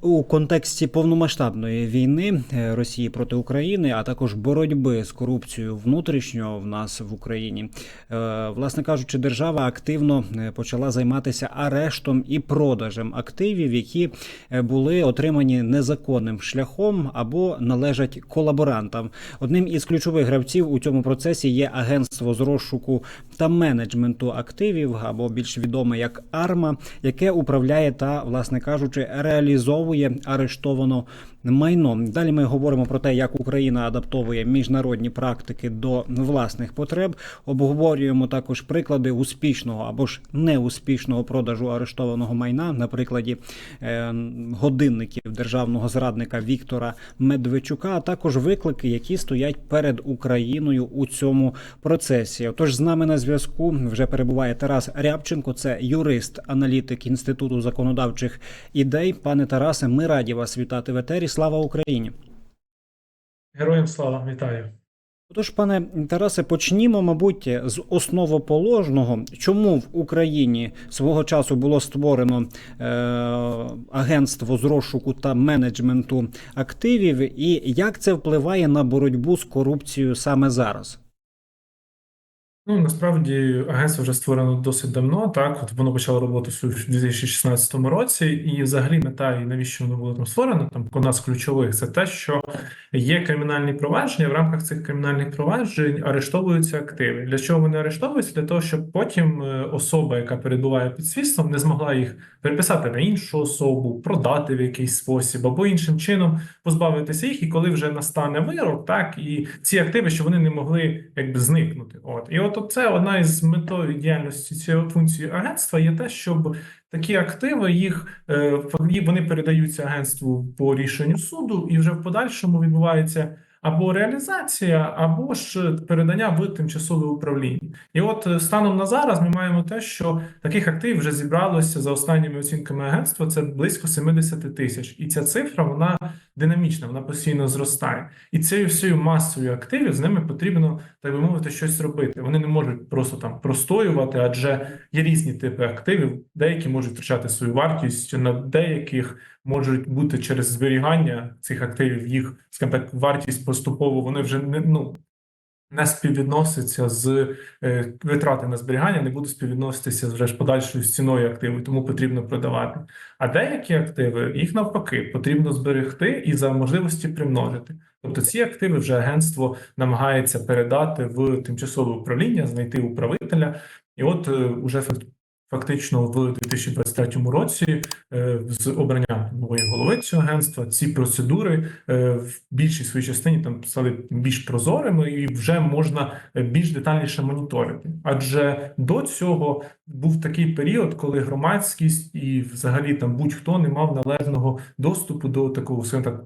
У контексті повномасштабної війни е, Росії проти України, а також боротьби з корупцією внутрішньо в нас в Україні, е, власне кажучи, держава активно е, почала займатися арештом і продажем активів, які були отримані незаконним шляхом або належать колаборантам. Одним із ключових гравців у цьому процесі є агентство з розшуку та менеджменту активів, або більш відоме як АРМА, яке управляє та, власне кажучи, реалізовує арештовано майно. Далі ми говоримо про те, як Україна адаптовує міжнародні практики до власних потреб. Обговорюємо також приклади успішного або ж неуспішного продажу арештованого майна, на прикладі е, годинників державного зрадника Віктора Медведчука, а також виклики, які стоять перед Україною у цьому процесі. Отож, з нами на зв'язку вже перебуває Тарас Рябченко, це юрист, аналітик інституту законодавчих ідей. Пане Тарасе, ми раді вас вітати в етері. Слава Україні! Героям слава, вітаю. Тож, пане Тарасе, почнімо, мабуть, з основоположного, чому в Україні свого часу було створено е, агентство з розшуку та менеджменту активів, і як це впливає на боротьбу з корупцією саме зараз? Ну, насправді агентство вже створено досить давно. Так, от воно почало роботу в 2016 році, і взагалі мета і навіщо воно було там створено? Там одна з ключових це те, що є кримінальні провадження. В рамках цих кримінальних проваджень арештовуються активи. Для чого вони арештовуються? Для того, щоб потім е, особа, яка перебуває під слідством, не змогла їх переписати на іншу особу, продати в якийсь спосіб або іншим чином позбавитися їх. І коли вже настане вирок, так і ці активи, що вони не могли якби зникнути. От і от це одна із метою діяльності цієї функції агентства є те, щоб такі активи їх е, вони передаються агентству по рішенню суду, і вже в подальшому відбувається. Або реалізація, або ж передання в тимчасове управління. І от е, станом на зараз ми маємо те, що таких активів вже зібралося за останніми оцінками агентства. Це близько 70 тисяч, і ця цифра вона динамічна, вона постійно зростає. І цією всією масою активів з ними потрібно, так би мовити, щось робити. Вони не можуть просто там простоювати, адже є різні типи активів. Деякі можуть втрачати свою вартість, на деяких можуть бути через зберігання цих активів. Їх скажімо так, вартість поступово вони вже не ну. Не співвідноситься з е, витрати на зберігання, не буде співвідноситися вже ж подальшою ціною активу, тому потрібно продавати. А деякі активи їх навпаки потрібно зберегти і за можливості примножити. Тобто ці активи вже агентство намагається передати в тимчасове управління, знайти управителя, і от е, уже фактично в 2023 році е, з обранням нової голови цього агентства ці процедури е, в більшій своїй частині там стали більш прозорими і вже можна е, більш детальніше моніторити. Адже до цього був такий період, коли громадськість і взагалі там будь-хто не мав належного доступу до такого скажімо так.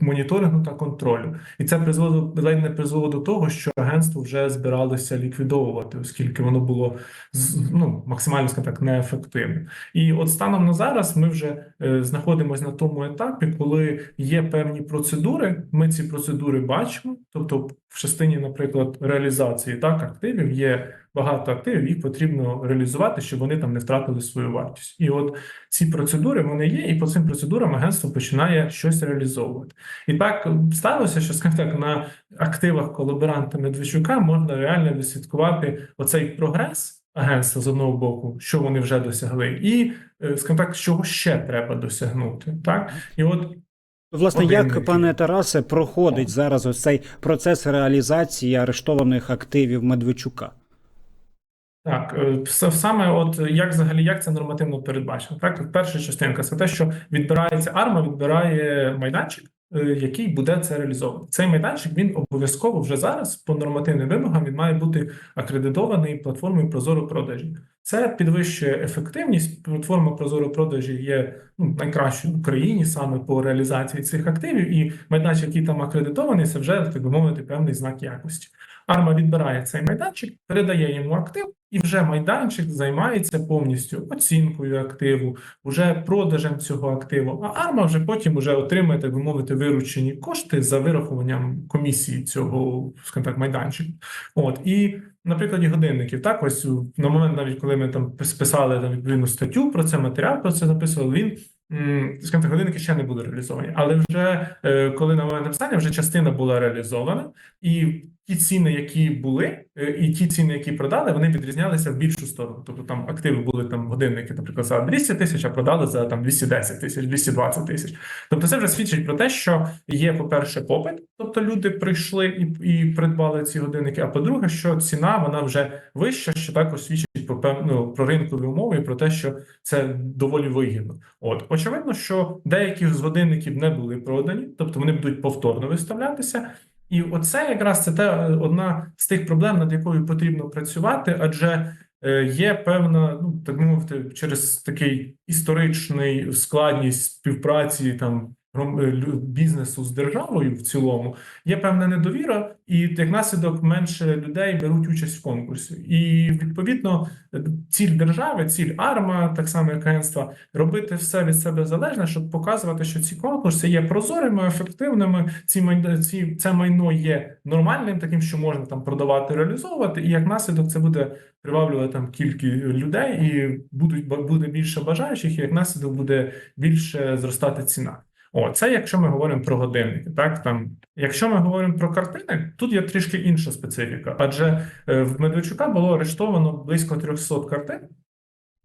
Моніторингу та контролю, і це призвело ледь не призвело до того, що агентство вже збиралося ліквідовувати, оскільки воно було ну максимально скажімо так неефективним. І от станом на зараз ми вже е, знаходимося на тому етапі, коли є певні процедури. Ми ці процедури бачимо. Тобто, в частині, наприклад, реалізації так активів є багато активів, їх потрібно реалізувати, щоб вони там не втратили свою вартість. І от ці процедури вони є, і по цим процедурам агентство починає щось реалізовувати. І так сталося, що скажімо так на активах колаборанта Медведчука можна реально відслідкувати оцей прогрес агентства з одного боку, що вони вже досягли, і е, скажімо так, чого ще треба досягнути. Так і от Власне, Один як пане Тарасе проходить зараз ось цей процес реалізації арештованих активів Медведчука? Так, е, саме от як взагалі як це нормативно передбачено? Так, перша частинка це те, що відбирається арма, відбирає майданчик, е, який буде це реалізовувати. Цей майданчик він обов'язково вже зараз по нормативним вимогам він має бути акредитований платформою Прозоро продажі. Це підвищує ефективність. Платформа Прозоро продажі є ну, найкращою в Україні саме по реалізації цих активів, і майданчик, який там акредитований, це вже так би мовити певний знак якості. Арма відбирає цей майданчик, передає йому актив, і вже майданчик займається повністю оцінкою активу, вже продажем цього активу. А арма вже потім вже отримує, так би мовити, виручені кошти за вирахуванням комісії цього скажімо так, майданчику. От і на прикладі годинників, так ось на момент, навіть коли ми там списали там відповідну статтю про це, матеріал про це записували, він скажімо так, годинники ще не були реалізовані. Але вже е, коли на момент написання, вже частина була реалізована, і ті ціни, які були, е, і ті ціни, які продали, вони відрізнялися в більшу сторону. Тобто там активи були там годинники, наприклад, за 200 тисяч, а продали за там 210 тисяч, 220 тисяч. Тобто, це вже свідчить про те, що є, по-перше, попит, тобто люди прийшли і, і придбали ці годинники. А по-друге, що ціна вона вже вища, що також свідчить про певну про ринкові умови і про те, що це доволі вигідно. От очевидно, що деякі з годинників не були продані, тобто вони будуть повторно виставлятися. І оце якраз це та одна з тих проблем, над якою потрібно працювати, адже е, є певна, ну так мовити, через такий історичний складність співпраці там е, бізнесу з державою в цілому, є певна недовіра, і як наслідок менше людей беруть участь в конкурсі. І відповідно е, ціль держави, ціль АРМА, так само як агентства, робити все від себе залежне, щоб показувати, що ці конкурси є прозорими, ефективними. Ці майно, ці це майно є нормальним, таким, що можна там продавати, реалізовувати, і як наслідок це буде приваблювати там кількість людей, і будуть буде більше бажаючих, і як наслідок буде більше зростати ціна. О, це якщо ми говоримо про годинники, так там, якщо ми говоримо про картини, тут є трішки інша специфіка, адже е, в Медведчука було арештовано близько 300 картин.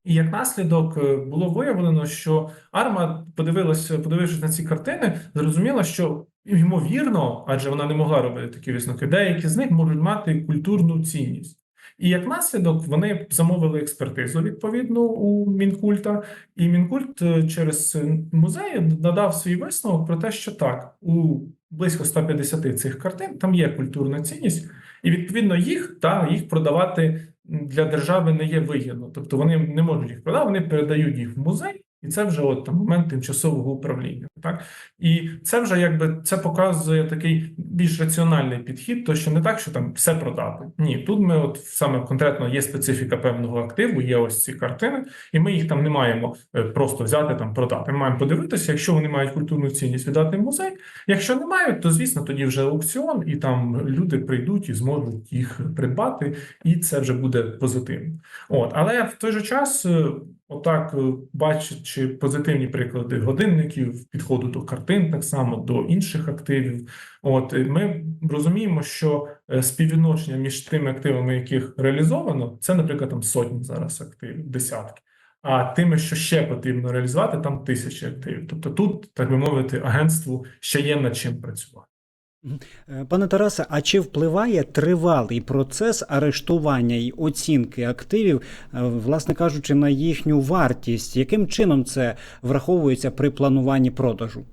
І як наслідок е, було виявлено, що Арма подивилася, подивившись на ці картини, зрозуміла, що ймовірно, адже вона не могла робити такі висновки, деякі з них можуть мати культурну цінність. І як наслідок вони замовили експертизу відповідну у Мінкульта, і Мінкульт е, через музеї надав свій висновок про те, що так, у близько 150 цих картин там є культурна цінність, і відповідно їх та їх продавати для держави не є вигідно. Тобто вони не можуть їх продати, вони передають їх в музей, і це вже от там момент тимчасового управління. Так і це вже якби це показує такий більш раціональний підхід, то що не так, що там все продати. Ні, тут ми, от саме конкретно є специфіка певного активу, є ось ці картини, і ми їх там не маємо е, просто взяти там продати. Ми маємо подивитися, якщо вони мають культурну цінність, віддати в музей. Якщо не мають, то звісно тоді вже аукціон, і там люди прийдуть і зможуть їх придбати, і це вже буде позитивно. От, але в той же час, е, отак, е, бачачи позитивні приклади годинників, підходу до картин, так само до інших активів. От ми розуміємо, що е, співвідношення між тими активами, яких реалізовано, це, наприклад, там сотні зараз активів, десятки. А тими, що ще потрібно реалізувати, там тисячі активів. Тобто тут, так би мовити, агентству ще є над чим працювати. Е, Пане Тарасе, а чи впливає тривалий процес арештування і оцінки активів, е, власне кажучи, на їхню вартість? Яким чином це враховується при плануванні продажу?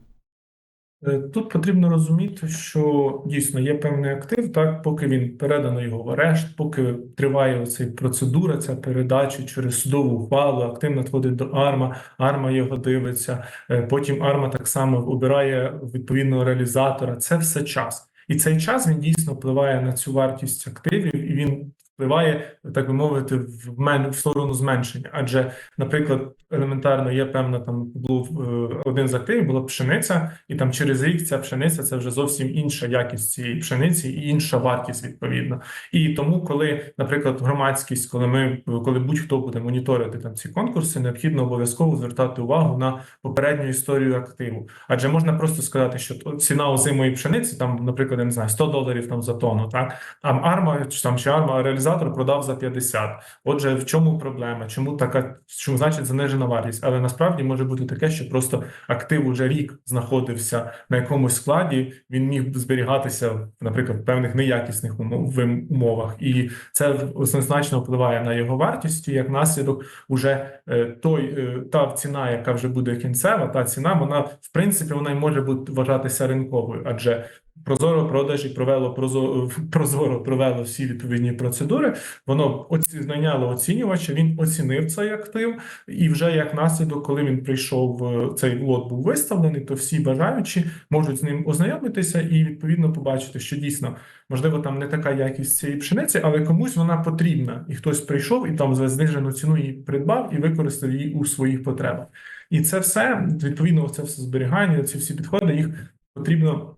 Е, Тут потрібно розуміти, що дійсно є певний актив, так, поки він передано його в арешт, поки триває оця процедура, ця передача через судову ухвалу, актив надходить до АРМА, АРМА його дивиться, е, потім АРМА так само обирає відповідного реалізатора. Це все час. І цей час він дійсно впливає на цю вартість активів, і він впливає, так би мовити, в мен в сторону зменшення. Адже, наприклад, елементарно є певна там був е, один з активів, була пшениця, і там через рік ця пшениця це вже зовсім інша якість цієї пшениці і інша вартість відповідно. І тому, коли, наприклад, громадськість, коли ми коли будь-хто буде моніторити там ці конкурси, необхідно обов'язково звертати увагу на попередню історію активу. Адже можна просто сказати, що ціна озимої пшениці, там, наприклад, я не знаю, 100 доларів там за тонну, так а арма чи там чи арма реалізатор продав за 50. Отже, в чому проблема? Чому така чому значить занижена вартість? Але насправді може бути таке, що просто актив уже рік знаходився на якомусь складі. Він міг зберігатися, наприклад, в певних неякісних умов умовах, і це однозначно впливає на його вартість. Як наслідок, уже е, той е, та ціна, яка вже буде кінцева, та ціна, вона в принципі вона й може бути вважатися ринковою, адже Прозоро продажі провело прозоро, прозоро провело всі відповідні процедури. Воно оці, знайняло оцінювача. Він оцінив цей актив, і вже як наслідок, коли він прийшов, е, цей лот був виставлений, то всі бажаючі можуть з ним ознайомитися і відповідно побачити, що дійсно можливо там не така якість цієї пшениці, але комусь вона потрібна, і хтось прийшов і там за знижену ціну її придбав і використав її у своїх потребах. І це все відповідно, це все зберігання, ці всі підходи їх потрібно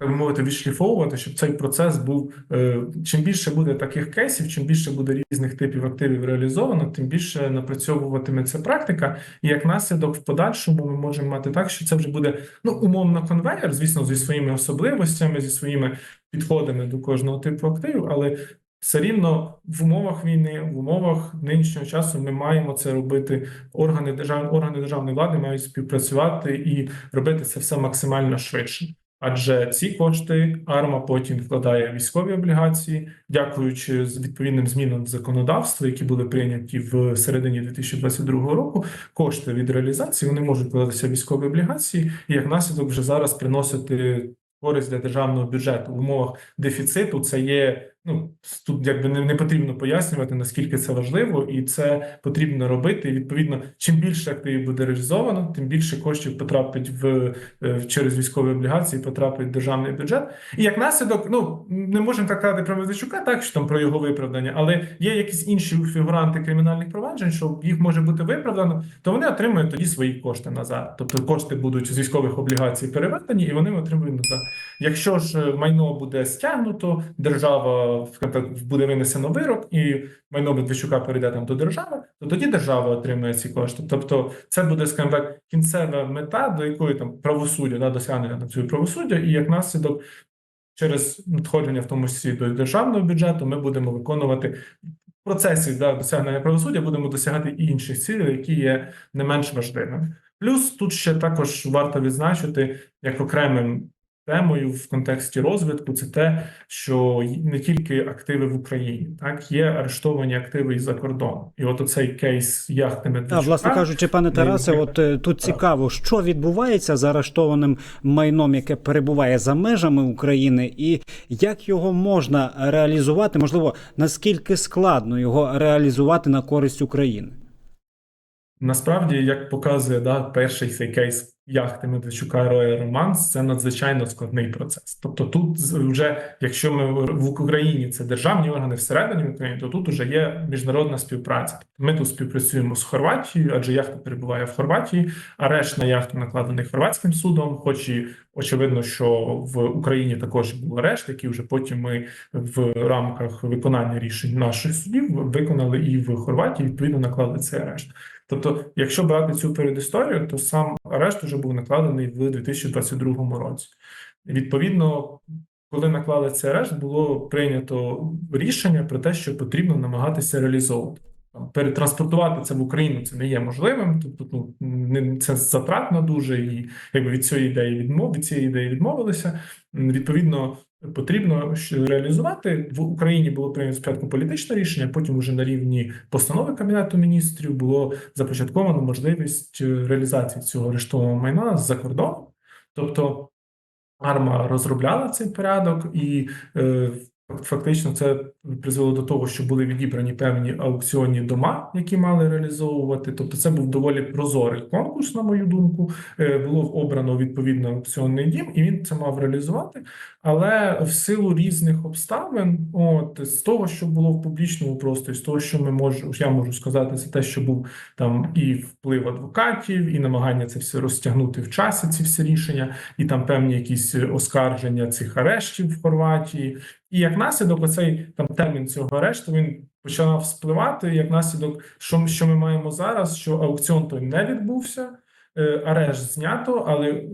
так мовити, відшліфовувати, щоб цей процес був е, чим більше буде таких кейсів, чим більше буде різних типів активів реалізовано, тим більше напрацьовуватиметься практика. І як наслідок, в подальшому ми можемо мати так, що це вже буде ну умовно конвейер, звісно, зі своїми особливостями, зі своїми підходами до кожного типу активів, але все рівно в умовах війни, в умовах нинішнього часу ми маємо це робити. Органи держав, органи державної влади мають співпрацювати і робити це все максимально швидше. Адже ці кошти АРМА потім вкладає військові облігації, дякуючи відповідним змінам в законодавство, які були прийняті в середині 2022 року. Кошти від реалізації вони можуть вкладатися в військові облігації, і як наслідок вже зараз приносити користь для державного бюджету в умовах дефіциту. Це є ну тут якби не, не потрібно пояснювати наскільки це важливо, і це потрібно робити. І відповідно, чим більше активів буде реалізовано, тим більше коштів потрапить в е, через військові облігації, потрапить в державний бюджет. І як наслідок, ну не можемо так казати про Медведчука, так що там про його виправдання, але є якісь інші фігуранти кримінальних проваджень, що їх може бути виправдано, то вони отримують тоді свої кошти назад. Тобто кошти будуть з військових облігацій переведені, і вони отримують назад. Якщо ж е, майно буде стягнуто, держава буде винесено вирок, і майно Медведчука перейде там до держави, то тоді держава отримує ці кошти. Тобто, це буде, скажімо так, кінцева мета, до якої там правосуддя да, досягнення на цю правосуддя, і як наслідок. Через надходження, в тому числі до державного бюджету, ми будемо виконувати в процесі да, досягнення правосуддя, будемо досягати і інших цілей, які є не менш важливими. Плюс тут ще також варто відзначити як окремим темою в контексті розвитку, це те, що не тільки активи в Україні, так є арештовані активи із за кордону, і от оцей кейс яхти А, Медведчука. власне кажучи, пане Тарасе, от е, тут цікаво, що відбувається з арештованим майном, яке перебуває за межами України, і як його можна реалізувати? Можливо, наскільки складно його реалізувати на користь України? Насправді, як показує да, перший цей кейс яхти Медведчука Роя Романс, це надзвичайно складний процес. Тобто, тут вже, якщо ми в Україні це державні органи всередині України, то тут вже є міжнародна співпраця. Ми тут співпрацюємо з Хорватією, адже яхта перебуває в Хорватії. Арешт на яхту накладений хорватським судом, хоч і очевидно, що в Україні також був арешт, який вже потім ми в рамках виконання рішень наших судів виконали і в Хорватії. Відповідно, наклали цей арешт. Тобто, якщо брати цю передісторію, то сам арешт вже був накладений в 2022 році. Відповідно, коли наклали цей арешт, було прийнято рішення про те, що потрібно намагатися реалізовувати. Перетранспортувати це в Україну це не є можливим, тобто ну це затратно дуже, і якби від цієї ідеї відмов від цієї ідеї відмовилися. Відповідно, потрібно реалізувати в Україні було прийнято спочатку політичне рішення, потім уже на рівні постанови кабінету міністрів було започатковано можливість е, реалізації цього арештованого майна з-за кордону. Тобто Арма розробляла цей порядок, і е, фактично це призвело до того, що були відібрані певні аукціонні дома, які мали реалізовувати. Тобто, це був доволі прозорий конкурс, на мою думку. Е, було обрано відповідно аукціонний дім, і він це мав реалізувати. Але в силу різних обставин, от з того, що було в публічному просторі, з того, що ми можемо, я можу сказати, це те, що був там і вплив адвокатів, і намагання це все розтягнути в часі, ці всі рішення, і там певні якісь оскарження цих арештів в Хорватії. І як наслідок, оцей там термін цього арешту він починав спливати. Як наслідок, що, що ми маємо зараз, що аукціон той не відбувся. Е, Арешт знято, але е,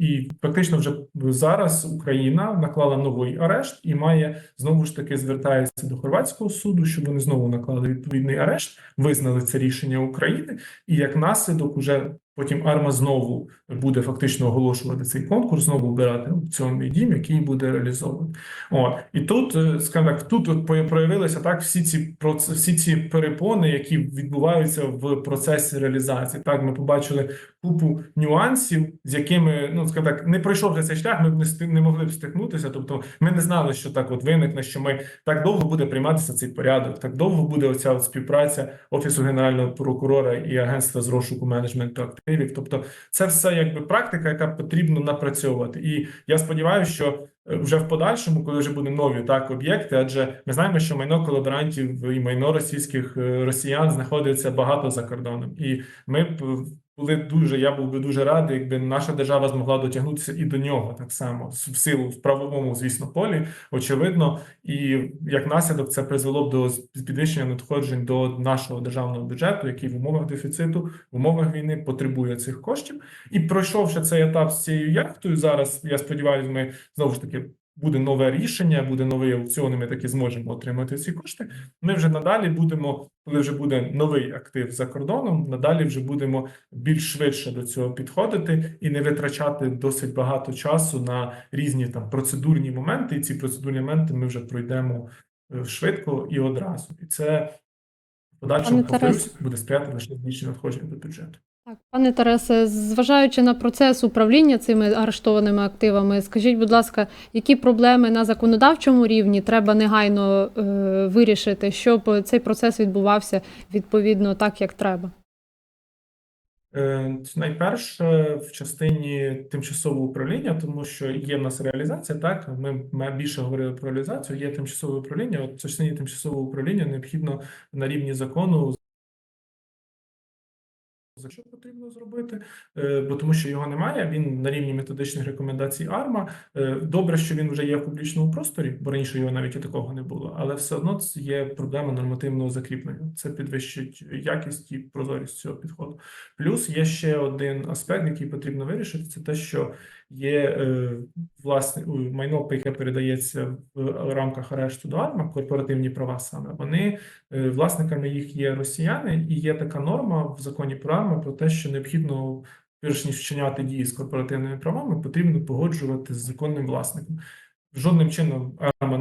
і фактично вже зараз Україна наклала новий арешт і має знову ж таки звертається до хорватського суду, щоб вони знову наклали відповідний арешт, визнали це рішення України, і як наслідок, уже потім Арма знову буде фактично оголошувати цей конкурс, знову обирати аукціонний дім, який буде реалізований. От і тут, е, скажімо так, тут от проявилися так всі ці всі ці перепони, які відбуваються в процесі реалізації. Так, ми побачили купу нюансів, з якими ну скажімо так, не пройшов вже цей шлях. Ми б не не могли б стикнутися. Тобто, ми не знали, що так от виникне, що ми так довго буде прийматися цей порядок, так довго буде оця от співпраця офісу генерального прокурора і агентства з розшуку менеджменту активів. Тобто, це все якби практика, яка потрібно напрацьовувати. І я сподіваюся, що е, вже в подальшому, коли вже будуть нові так об'єкти, адже ми знаємо, що майно колаборантів і майно російських е, росіян знаходиться багато за кордоном, і ми б були дуже, я був би дуже радий, якби наша держава змогла дотягнутися і до нього так само, в силу в правовому, звісно, полі, очевидно, і як наслідок це призвело б до підвищення надходжень до нашого державного бюджету, який в умовах дефіциту, в умовах війни потребує цих коштів. І пройшовши цей етап з цією яхтою, зараз я сподіваюся, ми знову ж таки. Буде нове рішення, буде новий аукціон, і ми таки зможемо отримати ці кошти. Ми вже надалі будемо, коли вже буде новий актив за кордоном, надалі вже будемо більш швидше до цього підходити і не витрачати досить багато часу на різні там процедурні моменти. І ці процедурні моменти ми вже пройдемо е, швидко і одразу. І це в подальшому повторюсь, буде сприяти лише збільшенню надходжень до бюджету. Так, пане Тарасе, зважаючи на процес управління цими арештованими активами, скажіть, будь ласка, які проблеми на законодавчому рівні треба негайно е, вирішити, щоб цей процес відбувався відповідно так, як треба? Е, Найперше в частині тимчасового управління, тому що є в нас реалізація, так ми, ми більше говорили про реалізацію. Є тимчасове управління. От в частині тимчасового управління необхідно на рівні закону за що потрібно зробити, Е, бо тому що його немає. Він на рівні методичних рекомендацій АРМА. Е, Добре, що він вже є в публічному просторі, бо раніше його навіть і такого не було. Але все одно це є проблема нормативного закріплення. Це підвищить якість і прозорість цього підходу. Плюс є ще один аспект, який потрібно вирішити, це те, що є е, власне майно, яке передається в рамках арешту до АРМА, корпоративні права саме. Вони е, власниками їх є росіяни, і є така норма в законі про АРМА про те, що необхідно. Перш ніж вчиняти дії з корпоративними правами, потрібно погоджувати з законним власником. Жодним чином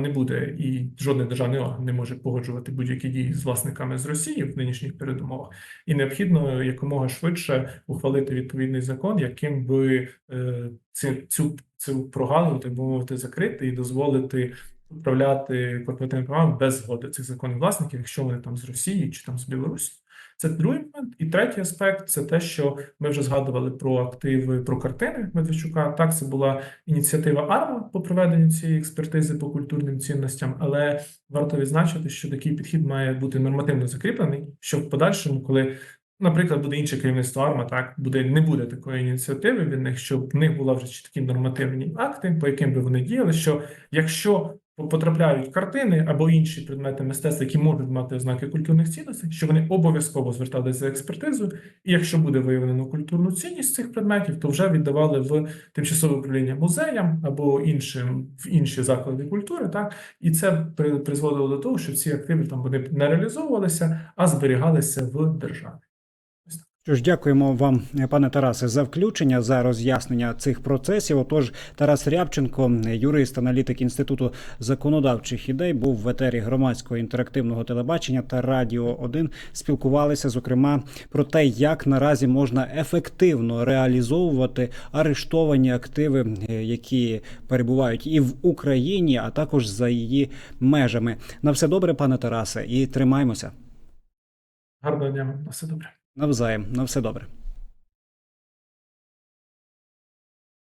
не буде і жодний державний орган не може погоджувати будь-які дії з власниками з Росії в нинішніх передумовах. І необхідно якомога швидше ухвалити відповідний закон, яким би е, цю, цю, цю прогалину, так би мовити, закрити і дозволити управляти корпоративними правами без згоди цих законних власників, якщо вони там з Росії чи там з Білорусі. Це другий момент. І третій аспект це те, що ми вже згадували про активи про картини Медведчука. Так, це була ініціатива АРМА по проведенню цієї експертизи по культурним цінностям, але варто відзначити, що такий підхід має бути нормативно закріплений, щоб в подальшому, коли, наприклад, буде інше керівництво АРМА, так буде не буде такої ініціативи від них, щоб в них була вже чіткі нормативні акти, по яким би вони діяли, що якщо потрапляють картини або інші предмети мистецтва, які можуть мати ознаки культурних цінностей, що вони обов'язково зверталися за експертизою, і якщо буде виявлено культурну цінність цих предметів, то вже віддавали в тимчасове управління музеям або іншим в інші заклади культури. Так і це при- призводило до того, що ці активи там вони не реалізовувалися, а зберігалися в державі. Що ж, дякуємо вам, пане Тарасе, за включення, за роз'яснення цих процесів. Отож, Тарас Рябченко, юрист, аналітик інституту законодавчих ідей, був в етері громадського інтерактивного телебачення та радіо 1 Спілкувалися зокрема про те, як наразі можна ефективно реалізовувати арештовані активи, які перебувають і в Україні, а також за її межами. На все добре, пане Тарасе, і тримаймося Гарного дня, на все добре. Навзаєм. На все добре.